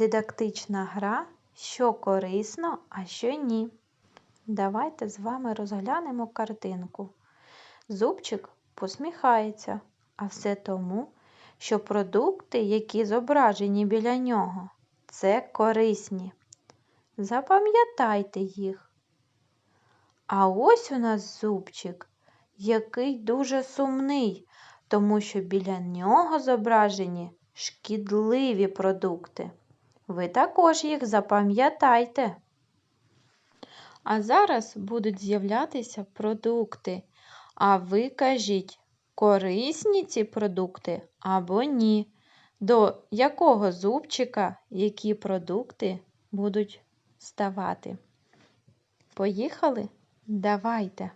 Дидактична гра, що корисно, а що ні. Давайте з вами розглянемо картинку. Зубчик посміхається, а все тому, що продукти, які зображені біля нього, це корисні. Запам'ятайте їх. А ось у нас зубчик, який дуже сумний, тому що біля нього зображені шкідливі продукти. Ви також їх запам'ятайте. А зараз будуть з'являтися продукти. А ви кажіть, корисні ці продукти або ні. До якого зубчика які продукти будуть ставати? Поїхали? Давайте.